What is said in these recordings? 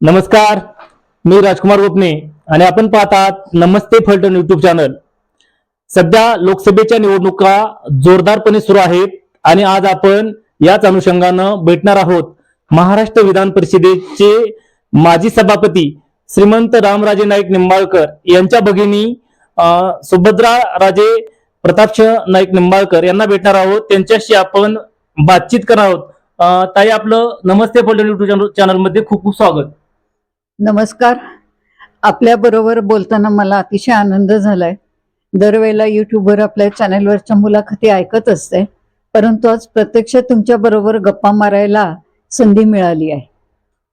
नमस्कार मी राजकुमार गोपने आणि आपण पाहतात नमस्ते फलटण युट्यूब चॅनल सध्या लोकसभेच्या निवडणुका जोरदारपणे सुरू आहेत आणि आज आपण याच अनुषंगानं भेटणार आहोत महाराष्ट्र विधान परिषदेचे माजी सभापती श्रीमंत रामराजे नाईक निंबाळकर यांच्या भगिनी सुभद्रा राजे प्रतापसिंह नाईक निंबाळकर यांना भेटणार आहोत. त्यांच्याशी आपण बातचीत करणार आहोत. ताई आपलं नमस्ते फलटण युट्यूब चॅनलमध्ये खूप खूप स्वागत. नमस्कार. आपल्या बरोबर बोलताना मला अतिशय आनंद झालाय. दरवेळेला युट्यूबवर आपल्या चॅनलवरच्या मुलाखती ऐकत असते परंतु आज प्रत्यक्ष तुमच्या बरोबर गप्पा मारायला संधी मिळाली आहे.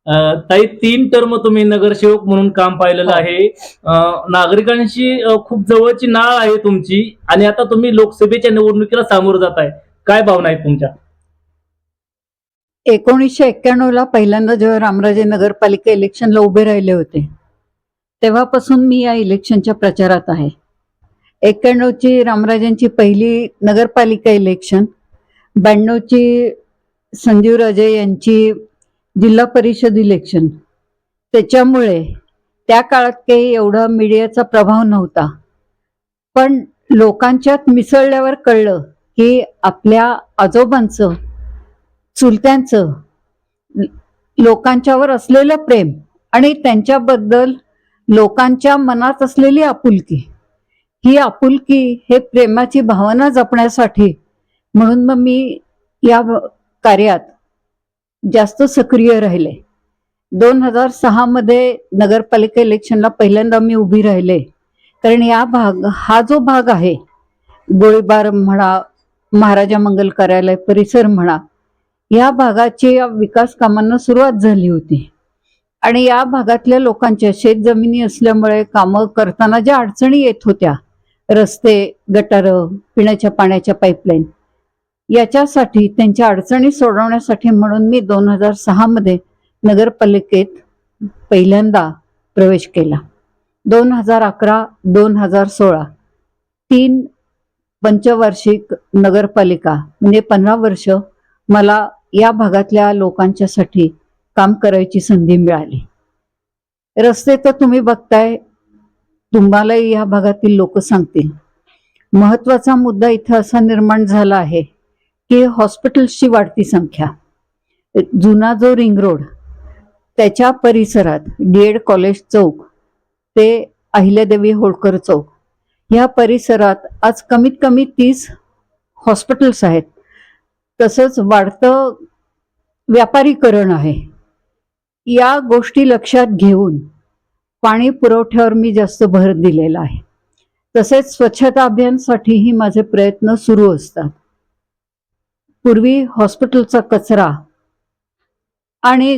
अं, ताई तीन टर्म तुम्ही नगरसेवक म्हणून काम पाहिलेलं आहे. अं, नागरिकांशी अं, खूप जवळची नाळ आहे तुमची आणि आता तुम्ही लोकसभेच्या निवडणुकीला सामोरं जात आहे काय भावना आहेत तुमच्या? एकोणीसशे एक्क्याण्णव ला पहिल्यांदा जेव्हा रामराजे नगरपालिका इलेक्शनला उभे राहिले होते तेव्हापासून मी या इलेक्शनच्या प्रचारात आहे. एक्क्याण्णवची रामराजांची पहिली नगरपालिका इलेक्शन ब्याण्णवची संजीव राजे यांची जिल्हा परिषद इलेक्शन. त्याच्यामुळे त्या काळात काही एवढा मीडियाचा प्रभाव नव्हता. पण लोकांच्यात मिसळल्यावर कळलं की आपल्या आजोबांचं चुलत्यांचं लोकांच्यावर असलेलं प्रेम आणि त्यांच्याबद्दल लोकांच्या मनात असलेली आपुलकी. ही आपुलकी हे प्रेमाची भावना जपण्यासाठी म्हणून मग मी या कार्यात जास्त सक्रिय राहिले. दोन हजार सहामध्ये नगरपालिका इलेक्शनला पहिल्यांदा मी उभी राहिले. कारण या भाग हा जो भाग आहे गोळीबार म्हणा महाराजा मंगल कार्यालय परिसर म्हणा या भागाची या विकास कामांना सुरुवात झाली होती. आणि या भागातल्या लोकांच्या शेतजमिनी असल्यामुळे कामं करताना ज्या अडचणी येत होत्या रस्ते गटारं पिण्याच्या पाण्याच्या पाईपलाईन याच्यासाठी त्यांच्या अडचणी सोडवण्यासाठी म्हणून मी दोन हजार सहामध्ये नगरपालिकेत पहिल्यांदा प्रवेश केला. दोन हजार अकरा दोन हजार सोळा तीन पंचवार्षिक नगरपालिका म्हणजे पंधरा वर्ष मला या भागातल्या लोकांच्यासाठी काम करायची संधी मिळाली. रस्ते तर तुम्ही बघताय तुम्हालाही या भागातील लोक सांगतील. महत्त्वाचा मुद्दा इथं असा निर्माण झाला आहे की हॉस्पिटल्सची वाढती संख्या. जुना जो रिंग रोड त्याच्या परिसरात डीएड कॉलेज चौक ते अहिल्यादेवी होळकर चौक ह्या परिसरात आज कमीत कमी तीस हॉस्पिटल्स आहेत. तसंच वाढतं व्यापारीकरण आहे. या गोष्टी लक्षात घेऊन पाणी पुरवठ्यावर मी जास्त भर दिलेला आहे. तसेच स्वच्छता अभियानसाठीही माझे प्रयत्न सुरू असतात. पूर्वी हॉस्पिटलचा कचरा आणि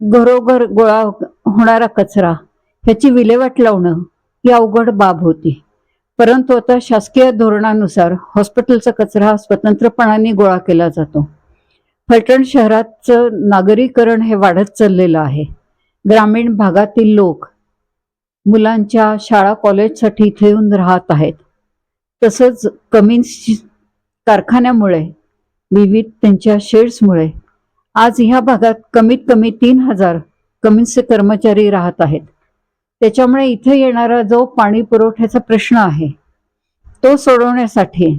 घरोघर गोळा होणारा कचरा ह्याची विल्हेवाट लावणं ही अवघड बाब होती. परंतु आता शासकीय धोरणानुसार हॉस्पिटलचा कचरा स्वतंत्रपणाने गोळा केला जातो. फलटण शहराचं नागरीकरण हे वाढत चाललेलं आहे. ग्रामीण भागातील लोक मुलांच्या शाळा कॉलेजसाठी इथे येऊन राहत आहेत. तसंच कमिन्स कारखान्यामुळे विविध त्यांच्या शेड्समुळे आज ह्या भागात कमीत कमी तीन हजार कमिन्सचे कर्मचारी राहत आहेत. त्याच्यामुळे इथे येणारा जो पाणी पुरवठ्याचा प्रश्न आहे तो सोडवण्यासाठी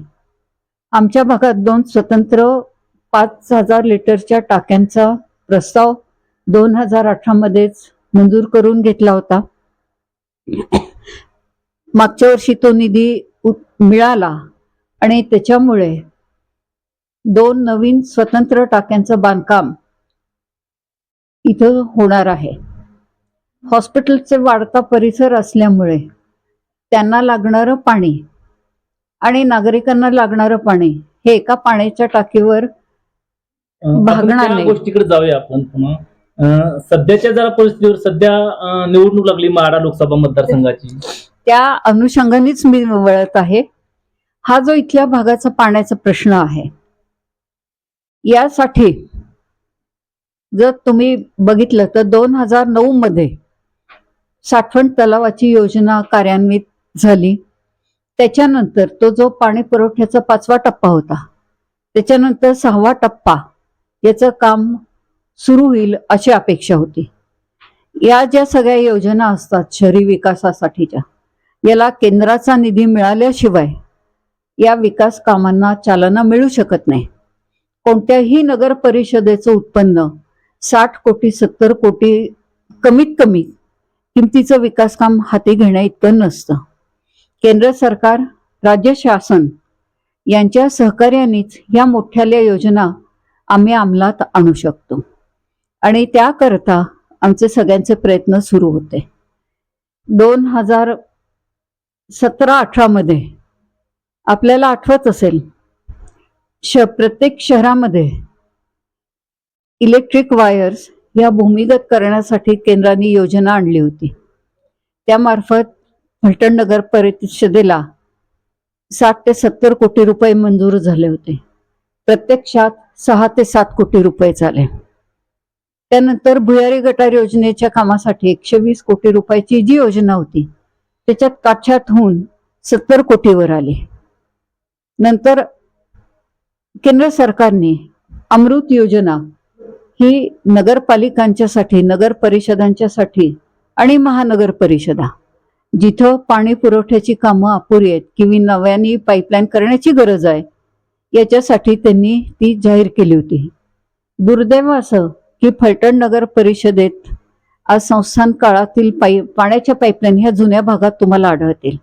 आमच्या भागात दोन स्वतंत्र पाच हजार लिटरच्या टाक्यांचा प्रस्ताव दोन हजार अठरामध्येच मंजूर करून घेतला होता. मागच्या वर्षी तो निधी मिळाला आणि त्याच्यामुळे दोन नवीन स्वतंत्र टाक्यांचं बांधकाम इथं होणार आहे. हॉस्पिटलचे वाढता परिसर असल्यामुळे त्यांना लागणारं पाणी आणि नागरिकांना लागणारं पाणी हे एका पाण्याच्या टाकीवर भागणार नाही. गोष्टीकडे जाऊया आपण पुन्हा. सध्याच्या जरा परिस्थितीवर सध्या निवडणूक लागली माडा लोकसभा मतदारसंघाची. त्या अनुषंगानेच मी वळत आहे. हा जो इथल्या भागाचा पाण्याचा प्रश्न आहे यासाठी जर तुम्ही बघितलं तर दोन हजार नऊ मध्ये साठवण तलावाची योजना कार्यान्वित झाली. त्याच्यानंतर तो जो पाणी पुरवठ्याचा पाचवा टप्पा होता त्याच्यानंतर सहावा टप्पा याचं काम सुरू होईल अशी अपेक्षा होती. या ज्या सगळ्या योजना असतात शहरी विकासासाठीच्या याला केंद्राचा निधी मिळाल्याशिवाय या विकास कामांना चालना मिळू शकत नाही. कोणत्याही नगर परिषदेचं उत्पन्न साठ कोटी सत्तर कोटी कमीत कमी किमतीचं विकास काम हाती घेण्या इतकं नसतं. केंद्र सरकार राज्य शासन यांच्या सहकार्यानेच या मोठ्याल्या योजना आम्ही अंमलात आणू शकतो. आणि त्याकरता आमचे सगळ्यांचे प्रयत्न सुरू होते. दोन हजार सतरा अठरामध्ये आपल्याला आठवत असेल श प्रत्येक शहरामध्ये इलेक्ट्रिक वायर्स या भूमिगत करण्यासाठी केंद्राने योजना आणली होती. त्यामार्फत फलटण नगर परिषदेला साठ ते सत्तर कोटी रुपये मंजूर झाले होते. प्रत्यक्षात सहा ते सात कोटी रुपये झाले. त्यानंतर भुयारी गटार योजनेच्या कामासाठी एकशे वीस कोटी रुपयाची जी योजना होती त्याच्यात काठ्यात होऊन सत्तर कोटीवर आले. नंतर केंद्र सरकारने अमृत योजना ही नगरपालिकांच्यासाठी नगर परिषदांच्यासाठी आणि महानगर परिषदा जिथं पाणी पुरवठ्याची कामं अपुरी आहेत किंवा नव्याने पाईपलाईन करण्याची गरज आहे याच्यासाठी त्यांनी ती जाहीर केली होती. दुर्दैव असं की फलटण नगर परिषदेत आज संस्थान काळातील पाई पाण्याच्या पाईपलाईन ह्या जुन्या भागात तुम्हाला आढळतील.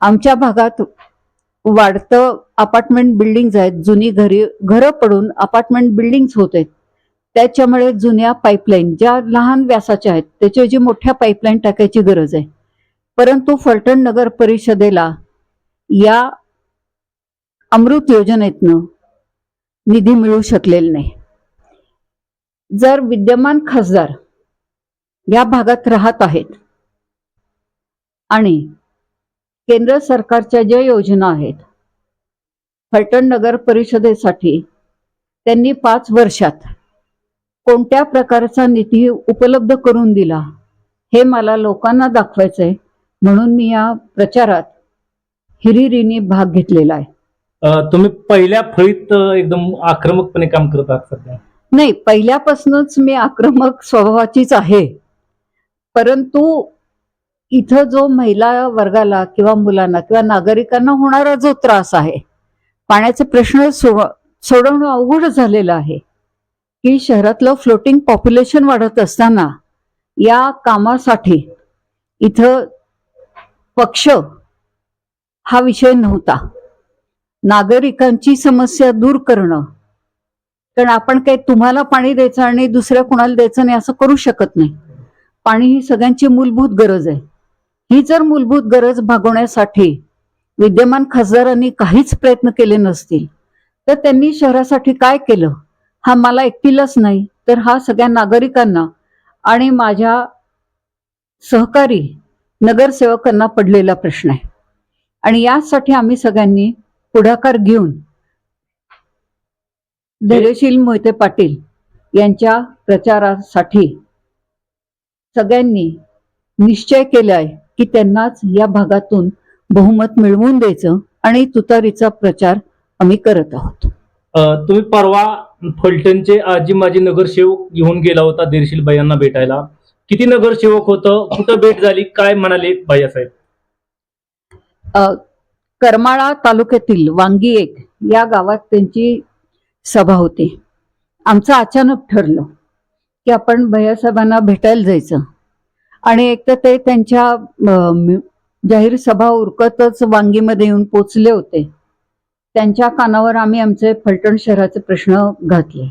आमच्या भागात वाढतं अपार्टमेंट बिल्डिंग्ज आहेत जुनी घरी घरं पडून अपार्टमेंट बिल्डिंग्स होत आहेत. त्याच्यामुळे जुन्या पाईपलाईन ज्या लहान व्यासाच्या आहेत त्याच्याऐवजी मोठ्या पाईपलाईन टाकायची गरज आहे. परंतु फलटण नगर परिषदेला या अमृत योजनेतनं निधी मिळू शकलेला नाही. जर विद्यमान खासदार या भागात राहत आहेत आणि केंद्र सरकारच्या ज्या योजना आहेत फलटण नगर परिषदेसाठी त्यांनी पाच वर्षात कोणत्या प्रकारचा निधी उपलब्ध करून दिला हे मला लोकांना दाखवायचंय. म्हणून मी या प्रचारात हिरिरीने भाग घेतलेला आहे. तुम्ही पहिल्या फळीत एकदम आक्रमकपणे काम करत आहात सध्या. नाही पहिल्यापासूनच मी आक्रमक स्वभावाचीच आहे. परंतु इथं जो महिला वर्गाला किंवा मुलांना किंवा नागरिकांना होणारा जो त्रास आहे पाण्याचे प्रश्न सोड सोडवणं अवघड झालेलं आहे. की शहरातलं फ्लोटिंग पॉप्युलेशन वाढत असताना या कामासाठी इथं पक्ष हा विषय नव्हता. नागरिकांची समस्या दूर करणं. कारण आपण काही तुम्हाला पाणी द्यायचं आणि दुसऱ्या कुणाला द्यायचं नाही असं करू शकत नाही. पाणी ही सगळ्यांची मूलभूत गरज आहे. ही जर मूलभूत गरज भागवण्यासाठी विद्यमान खासदारांनी काहीच प्रयत्न केले नसतील तर त्यांनी शहरासाठी काय केलं? हा मला एकटीलाच नाही तर हा सगळ्या नागरिकांना आणि माझ्या सहकारी नगरसेवकांना पडलेला प्रश्न आहे. आणि यासाठी आम्ही सगळ्यांनी पुढाकार घेऊन धैर्यशील मोहिते पाटील यांच्या प्रचारासाठी सगळ्यांनी निश्चय केलाय की त्यांनाच या भागातून बहुमत मिळवून द्यायचं आणि तुतारीचा प्रचार आम्ही करत आहोत. तुम्ही परवा फलटणचे आजी माजी नगरसेवक घेऊन गेला होता देरशील बायांना भेटायला. किती नगरसेवक होतं? कुठं भेट झाली? काय म्हणाले बायासाहेब? करमाळा तालुक्यातील वांगी एक या गावात त्यांची सभा होती. आमचं अचानक ठरलं की आपण भैयासाहेबांना भेटायला जायचं. आणि एक तर ते त्यांच्या जाहीर सभा उरकतच वांगीमध्ये येऊन पोचले होते. त्यांच्या कानावर आम्ही आमचे फलटण शहराचे प्रश्न घातले.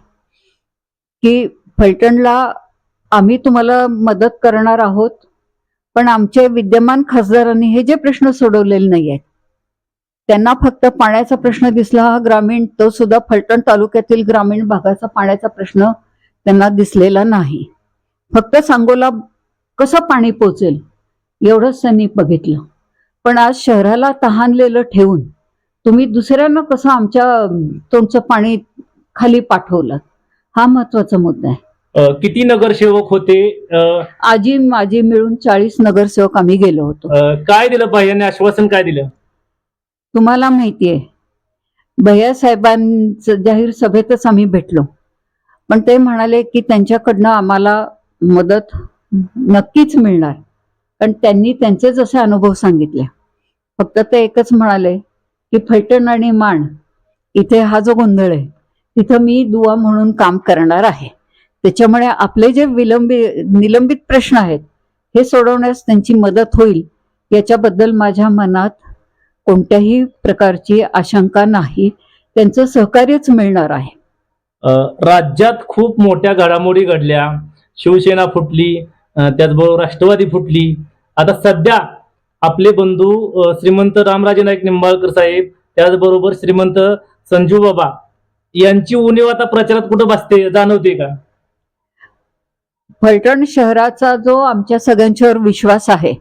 की फलटणला आम्ही तुम्हाला मदत करणार आहोत पण आमचे विद्यमान खासदारांनी हे जे प्रश्न सोडवलेले नाही आहेत त्यांना फक्त पाण्याचा प्रश्न दिसला हा ग्रामीण तो सुद्धा फलटण तालुक्यातील ग्रामीण भागाचा पाण्याचा प्रश्न त्यांना दिसलेला नाही. फक्त सांगोला कसं पाणी पोचेल एवढंच त्यांनी बघितलं. पण आज शहराला तहानलेलं ठेवून तुम्ही दुसऱ्यांना कसं आमच्या तुमचं पाणी खाली पाठवलं? हा महत्त्वाचा मुद्दा आहे. किती नगरसेवक होते? आजी माझी मिळून चाळीस नगरसेवक आम्ही गेलो होतो. काय दिलं भैयाने? आश्वासन काय दिलं? तुम्हाला माहितीये भैया साहेबांचं जाहीर सभेतच आम्ही भेटलो. पण ते म्हणाले की त्यांच्याकडनं आम्हाला मदत नक्कीच मिळणार. पण त्यांनी त्यांचे जसे अनुभव सांगितले. फक्त ते एकच म्हणाले की फलटण आणि माण इथे हा जो गोंधळ आहे तिथं मी दुवा म्हणून काम करणार आहे. त्याच्यामुळे आपले जे विलंबी निलंबित प्रश्न आहेत हे सोडवण्यास त्यांची मदत होईल याच्याबद्दल माझ्या मनात कोणत्याही प्रकारची आशंका नाही. त्यांचं सहकार्यच मिळणार आहे. राज्यात खूप मोठ्या घडामोडी घडल्या. शिवसेना फुटली त्याचबरोबर राष्ट्रवादी फुटली. आता सध्या आपले बंधू श्रीमंत रामराजे नाईक निंबाळकर साहेब त्याचबरोबर श्रीमंत संजू बाबा यांची उणीव आता प्रचारात कुठं बसते जाणवते का? फलटण शहराचा जो आमच्या सगळ्यांच्यावर विश्वास आहे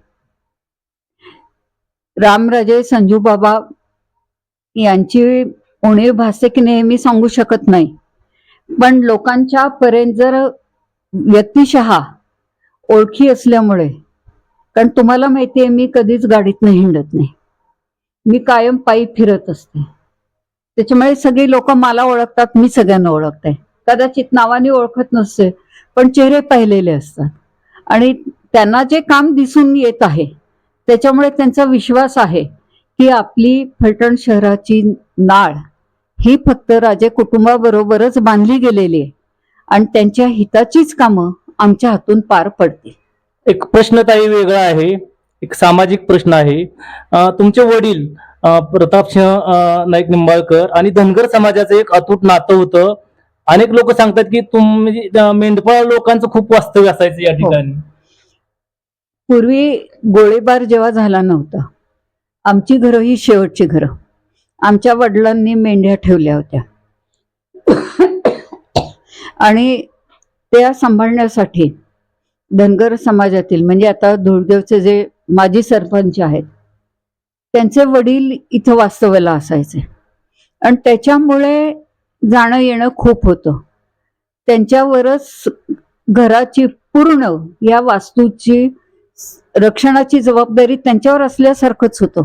रामराजे संजू बाबा यांची उणीव भासते की नेहमी सांगू शकत नाही. पण लोकांच्या पर्यंत जर व्यक्तिशः ओळखी असल्यामुळे कारण तुम्हाला माहिती आहे मी कधीच गाडीतनं हिंडत नाही. मी कायम पायी फिरत असते. त्याच्यामुळे सगळी लोक मला ओळखतात मी सगळ्यांना ओळखते. कदाचित नावाने ओळखत नसते पण चेहरे पाहिलेले असतात. आणि त्यांना जे काम दिसून येत आहे त्याच्यामुळे त्यांचा विश्वास आहे की आपली फलटण शहराची नाळ ही फक्त राजे कुटुंबाबरोबरच बांधली गेलेली आहे. आणि त्यांच्या हिताचीच कामं आमच्या हातून पार पडतील. एक प्रश्न ताई वेगळा आहे एक सामाजिक प्रश्न आहे. तुमचे वडील प्रतापसिंह नाईक निंबाळकर आणि धनगर समाजाचं एक अतूट नातं होतं. अनेक लोक सांगतात की तुम म्हणजे मेंढपाळ लोकांचं खूप वास्तव्य असायचं या ठिकाणी. पूर्वी गोळीबार जेव्हा झाला नव्हता आमची घरं ही शेवटची घरं. आमच्या वडिलांनी मेंढ्या ठेवल्या होत्या. आणि त्या सांभाळण्यासाठी धनगर समाजातील म्हणजे आता धुळदेवचे जे माजी सरपंच आहेत त्यांचे वडील इथं वास्तव्याला असायचे. आणि त्याच्यामुळे जाणं येणं खूप होतं. त्यांच्यावरच घराची पूर्ण या वास्तूची रक्षणाची जबाबदारी त्यांच्यावर असल्यासारखंच होतं.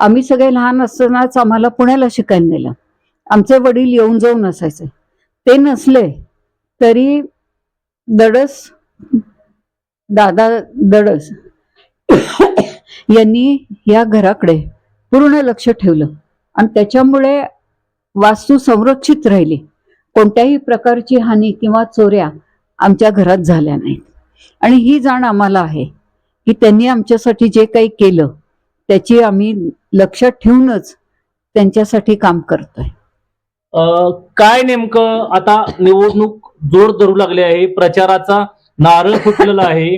आम्ही सगळे लहान असतानाच आम्हाला पुण्याला शिकायला नेलं. आमचे वडील येऊन जाऊन असायचे. ते नसले तरी दडस दादा दडस यांनी या घराकडे पूर्ण लक्ष ठेवलं. आणि त्याच्यामुळे वास्तू संरक्षित राहिली. कोणत्याही प्रकारची हानी किंवा चोऱ्या आमच्या घरात झाल्या नाहीत. आणि ही जाण आम्हाला आहे की त्यांनी आमच्यासाठी जे काही केलं त्याची आम्ही लक्षात ठेवूनच त्यांच्यासाठी काम करतोय. काय नेमकं आता निवडणूक जोर धरू लागली आहे प्रचाराचा नारळ फुटलेला आहे.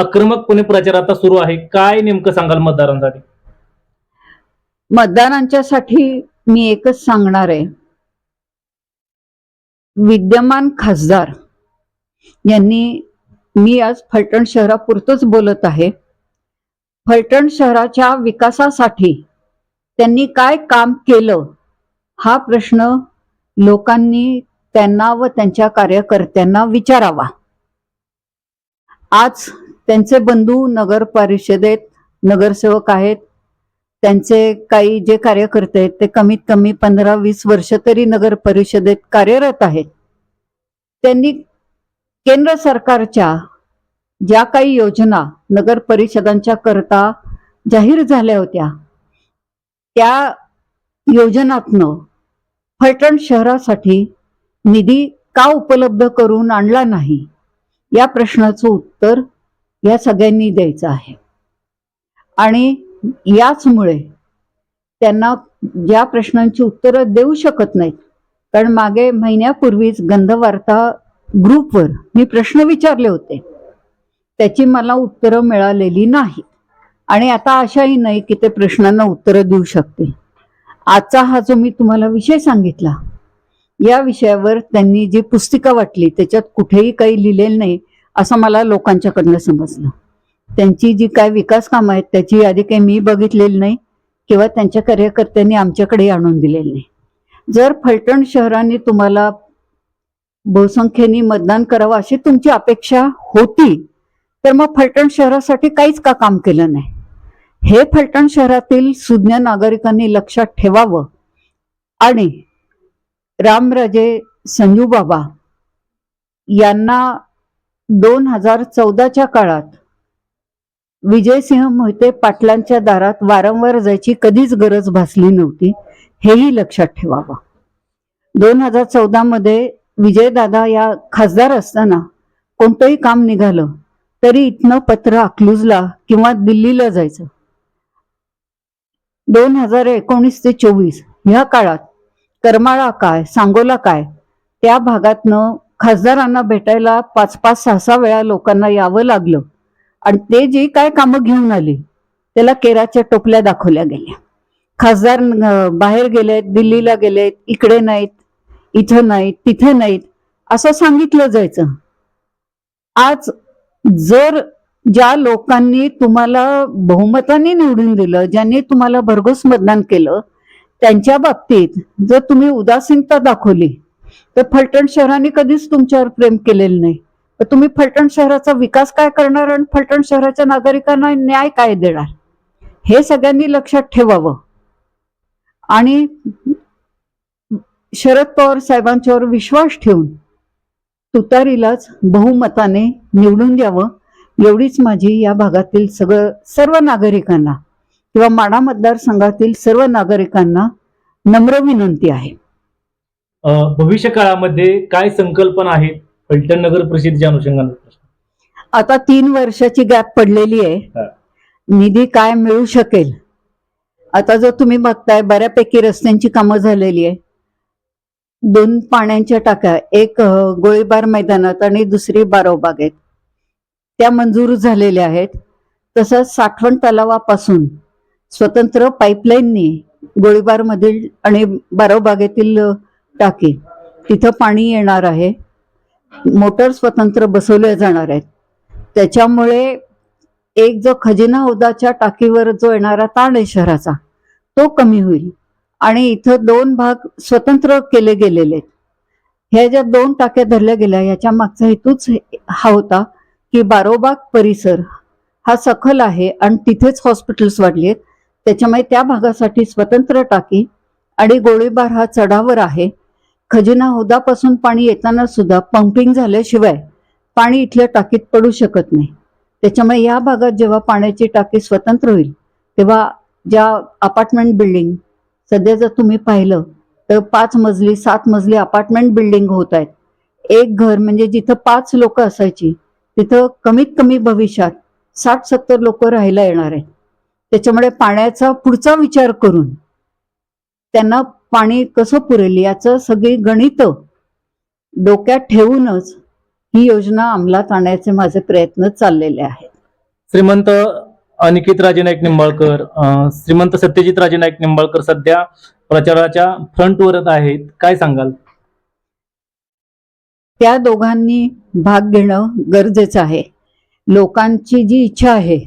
आक्रमकपणे प्रचार आता सुरू आहे? काय नेमकं सांगाल मतदारांसाठी? मतदारांच्यासाठी मी एकच सांगणार आहे. विद्यमान खासदार यांनी मी आज फलटण शहरापुरतच बोलत आहे. फलटण शहराच्या विकासासाठी त्यांनी काय काम केलं? हा प्रश्न लोकांनी त्यांना व त्यांच्या कार्यकर्त्यांना विचारावा. आज त्यांचे बंधू नगर परिषदेत नगरसेवक आहेत. त्यांचे काही जे कार्यकर्ते आहेत ते कमीत कमी पंधरा वीस वर्ष तरी नगर परिषदेत कार्यरत आहेत. त्यांनी केंद्र सरकारच्या ज्या काही योजना नगर परिषदांच्या करता जाहीर झाल्या होत्या त्या योजनातनं फलटण शहरासाठी निधी का उपलब्ध करून आणला नाही? या प्रश्नाचं उत्तर या सगळ्यांनी द्यायचं आहे. आणि याचमुळे त्यांना ज्या प्रश्नांची उत्तरं देऊ शकत नाहीत कारण मागे महिन्यापूर्वीच गंधवार्ता ग्रुपवर मी प्रश्न विचारले होते. त्याची मला उत्तरं मिळालेली नाही आणि आता आशाही नाही की ते प्रश्नांना उत्तरं देऊ शकतील. आजचा हा जो मी तुम्हाला विषय सांगितला या विषयावर त्यांनी जी पुस्तिका वाटली त्याच्यात कुठेही काही लिहिलेलं नाही असं मला लोकांच्याकडनं समजलं. त्यांची जी काय विकास कामं आहेत त्याची यादी काही मी बघितलेली नाही किंवा त्यांच्या कार्यकर्त्यांनी आमच्याकडे आणून दिलेली नाही. जर फलटण शहराने तुम्हाला बहुसंख्येने मतदान करावं अशी तुमची अपेक्षा होती तर मग फलटण शहरासाठी काहीच का काम केलं नाही? हे फलटण शहरातील सुज्ञ नागरिकांनी लक्षात ठेवावं आणि रामराजे संजू बाबा यांना दोन हजार चौदाच्या काळात विजयसिंह मोहिते पाटलांच्या दारात वारंवार जायची कधीच गरज भासली नव्हती हेही लक्षात ठेवावं. दोन हजार चौदा मध्ये विजयदादा या खासदार असताना कोणतंही काम निघालं तरी इथनं पत्र अकलूजला किंवा दिल्लीला जायचं. दोन हजार एकोणीस ते चोवीस ह्या काळात करमाळा काय सांगोला काय त्या भागातनं खासदारांना भेटायला पाच पाच सहा सहा वेळा लोकांना यावं लागलं. आणि ते जी काय कामं घेऊन आली त्याला केराच्या टोपल्या दाखवल्या गेल्या. खासदार बाहेर गेलेत दिल्लीला गेलेत इकडे नाहीत इथं नाहीत तिथे नाहीत असं सांगितलं जायचं. आज जर ज्या लोकांनी तुम्हाला बहुमताने निवडून दिलं ज्यांनी तुम्हाला भरघोस मतदान केलं त्यांच्या बाबतीत जर तुम्ही उदासीनता दाखवली तर फलटण शहराने कधीच तुमच्यावर प्रेम केलेलं नाही. तर तुम्ही फलटण शहराचा विकास काय करणार आणि फलटण शहराच्या नागरिकांना न्याय काय देणार? हे सगळ्यांनी लक्षात ठेवावं. आणि शरद पवार साहेबांच्यावर विश्वास ठेवून तुतारीलाच बहुमताने निवडून द्यावं एवढीच माझी या भागातील सगळं सर्व नागरिकांना किंवा माडा मतदारसंघातील सर्व नागरिकांना नम्र विनंती आहे. भविष्य काळामध्ये काय संकल्पना आहेत? फलटण नगर परिषदेच्या अनुषंगाने आता तीन वर्षाची गॅप पडलेली. आहे. निधी काय मिळू शकेल? आता जर तुम्ही बघताय बऱ्यापैकी रस्त्यांची कामं झालेली आहे. दोन पाण्याच्या टाक्या एक गोळीबार मैदानात आणि दुसरी बारोबागेत त्या मंजूर झालेल्या आहेत. तसंच साठवण तलावापासून स्वतंत्र पाईपलाईननी गोळीबारमधील आणि बारोबागेतील टाकी तिथं पाणी येणार आहे. मोटर स्वतंत्र बसवल्या जाणार आहेत. त्याच्यामुळे एक जो खजिना उदाच्या टाकीवर जो येणारा ताण आहे शहराचा तो कमी होईल. आणि इथं दोन भाग स्वतंत्र केले गेलेले आहेत. ह्या ज्या दोन टाक्या धरल्या गेल्या याच्या मागचा हेतूच हा होता की बारोबाग परिसर हा सखल आहे आणि तिथेच हॉस्पिटल्स वाढली आहेत त्याच्यामुळे त्या भागासाठी स्वतंत्र टाकी आणि गोळीबार हा चढावर आहे. खजिना हौदापासून पाणी येताना सुद्धा पंपिंग झाल्याशिवाय पाणी इथल्या टाकीत पडू शकत नाही. त्याच्यामुळे या भागात जेव्हा पाण्याची टाकी स्वतंत्र होईल तेव्हा ज्या अपार्टमेंट बिल्डिंग सध्या जर तुम्ही पाहिलं तर पाच मजली सात मजली अपार्टमेंट बिल्डिंग होत आहेत. एक घर म्हणजे जिथं पाच लोक असायची तिथं कमीत कमी भविष्यात साठ सत्तर लोक राहायला येणार आहेत. त्याच्यामुळे पाण्याचा पुढचा विचार करून त्यांना पाणी कसं पुरेल याचं सगळी गणित डोक्यात ठेवूनच ही योजना अंमलात आणण्याचे माझे प्रयत्न चाललेले आहेत. श्रीमंत अनिकेत राजे नाईक निंबाळकर श्रीमंत सत्यजित राजे नाईक निंबाळकर सध्या प्रचाराच्या फ्रंटवर आहेत. काय सांगाल? त्या दोघांनी भाग घेणं गरजेचं आहे. लोकांची जी इच्छा आहे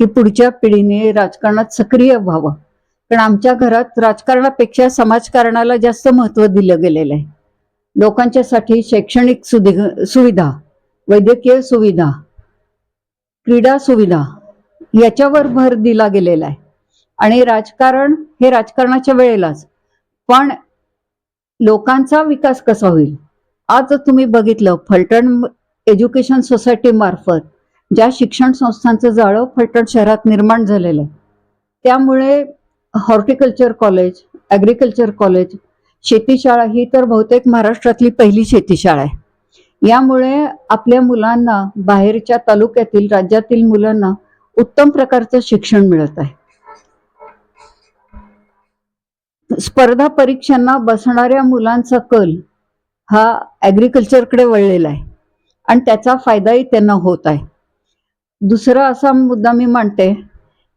की पुढच्या पिढीने राजकारणात सक्रिय व्हावं. पण आमच्या घरात राजकारणापेक्षा समाजकारणाला जास्त महत्त्व दिलं गेलेलं आहे. लोकांच्यासाठी शैक्षणिक सुधि सुविधा वैद्यकीय सुविधा क्रीडा सुविधा याच्यावर भर दिला गेलेला आहे. आणि राजकारण हे राजकारणाच्या वेळेलाच. पण लोकांचा विकास कसा होईल? आज तुम्ही बघितलं फलटण एज्युकेशन सोसायटी मार्फत ज्या शिक्षण संस्थांचं जाळं फलटण शहरात निर्माण झालेलं आहे. त्यामुळे हॉर्टिकल्चर कॉलेज ॲग्रिकल्चर कॉलेज शेतीशाळा ही तर बहुतेक महाराष्ट्रातली पहिली शेतीशाळा आहे. यामुळे आपल्या मुलांना बाहेरच्या तालुक्यातील राज्यातील मुलांना उत्तम प्रकारचं शिक्षण मिळत आहे. स्पर्धा परीक्षांना बसणाऱ्या मुलांचा कल हा ॲग्रिकल्चरकडे वळलेला आहे. आणि त्याचा फायदाही त्यांना होत आहे. दुसरा असा मुद्दा मी मांडते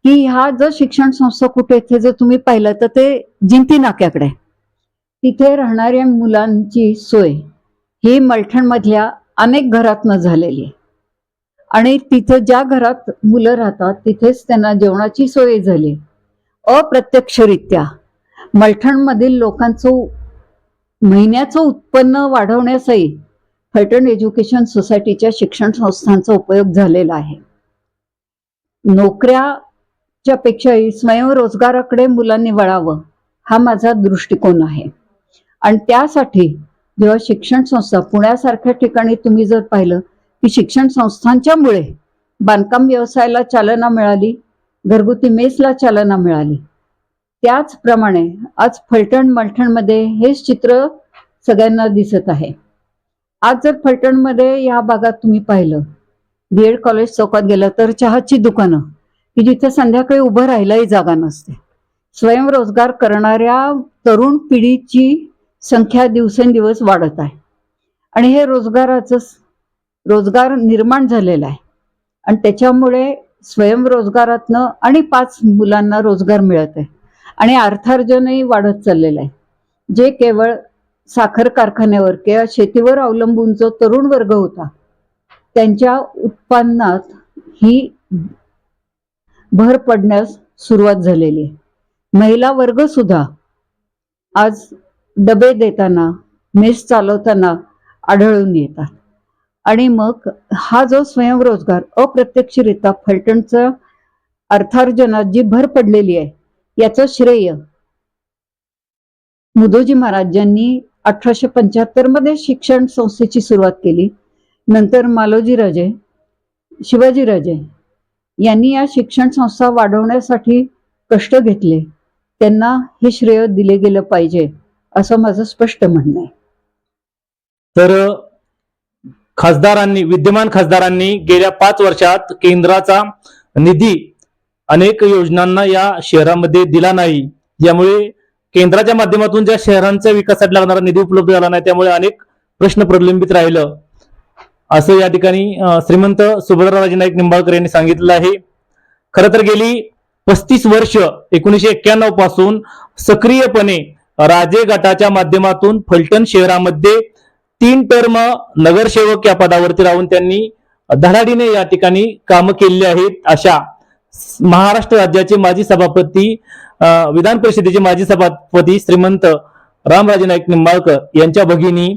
की ह्या जर शिक्षण संस्था कुठे इथे जर तुम्ही पाहिलं तर ते जिंती नाक्याकडे तिथे राहणाऱ्या मुलांची सोय ही मलठणमधल्या अनेक घरातनं झालेली आहे. आणि तिथं ज्या घरात मुलं राहतात तिथेच त्यांना जेवणाची सोय झाली अप्रत्यक्षरित्या मलठणमधील लोकांचं महिन्याचं उत्पन्न वाढवण्यासही फलटण एज्युकेशन सोसायटीच्या शिक्षण संस्थांचा उपयोग झालेला आहे. नोकऱ्याच्या पेक्षाही स्वयंरोजगाराकडे मुलांनी वळावं हा माझा दृष्टिकोन आहे. आणि त्यासाठी जेव्हा शिक्षण संस्था पुण्यासारख्या ठिकाणी तुम्ही जर पाहिलं की शिक्षण संस्थांच्यामुळे बांधकाम व्यवसायाला चालना मिळाली घरगुती मेसला चालना मिळाली. त्याचप्रमाणे आज फलटण मलठणमध्ये हेच चित्र सगळ्यांना दिसत आहे. आज जर फलटणमध्ये या भागात तुम्ही पाहिलं बी एड कॉलेज चौकात गेलं तर चहाची दुकानं. की जिथे संध्याकाळी उभं राहायलाही जागा नसते. स्वयंरोजगार करणाऱ्या तरुण पिढीची संख्या दिवसेंदिवस वाढत आहे. आणि हे रोजगाराचं रोजगार निर्माण झालेला आहे. आणि त्याच्यामुळे स्वयंरोजगारातनं आणि पाच मुलांना रोजगार मिळत आहे. आणि अर्थार्जनही वाढत चाललेलं आहे. जे केवळ साखर कारखान्यावर किंवा शेतीवर अवलंबून जो तरुण वर्ग होता त्यांच्या उत्पन्नात ही भर पडण्यास सुरुवात झालेली आहे. महिला वर्ग सुद्धा आज डबे देताना मेस चालवताना आढळून येतात. आणि मग हा जो स्वयंरोजगार अप्रत्यक्षरित्या फलटणचं अर्थार्जनात जी भर पडलेली आहे याचं श्रेय मुदोजी महाराजांनी अठराशे पंच्याहत्तरमध्ये शिक्षण संस्थेची सुरुवात केली. नंतर मालोजीराजे शिवाजीराजे यांनी या शिक्षण संस्था वाढवण्यासाठी कष्ट घेतले. त्यांना हे श्रेय दिले गेलं पाहिजे असं माझं स्पष्ट म्हणणं आहे. तर खासदारांनी विद्यमान खासदारांनी गेल्या पाच वर्षात केंद्राचा निधी अनेक योजनांना या शहरामध्ये दिला नाही. यामुळे केंद्राच्या माध्यमातून ज्या शहरांच्या विकासासाठी लागणारा निधी उपलब्ध झाला नाही त्यामुळे अनेक प्रश्न प्रलंबित राहिलं. असं या ठिकाणी श्रीमंत सुभद्राराजे नाईक निंबाळकर यांनी सांगितलं आहे. खरं तर गेली पस्तीस वर्ष एकोणीशे एक्क्याण्णवपासून सक्रियपणे राजे गटाच्या माध्यमातून फलटण शहरामध्ये तीन टर्म नगरसेवक या पदावरती राहून त्यांनी धडाडीने या ठिकाणी कामं केलेली आहेत अशा महाराष्ट्र राज्याचे माजी सभापती विधान परिषदेचे माजी सभापती श्रीमंत रामराजे नाईक निंबाळकर यांच्या भगिनी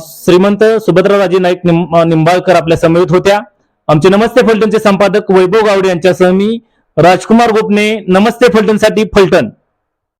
श्रीमंत सुभद्राराजे नाईक निंब- निंबाळकर आपल्या समवेत होत्या. आमचे नमस्ते फलटणचे संपादक वैभव गावडे यांच्यासह मी राजकुमार गोपने नमस्ते फलटणसाठी फलटण.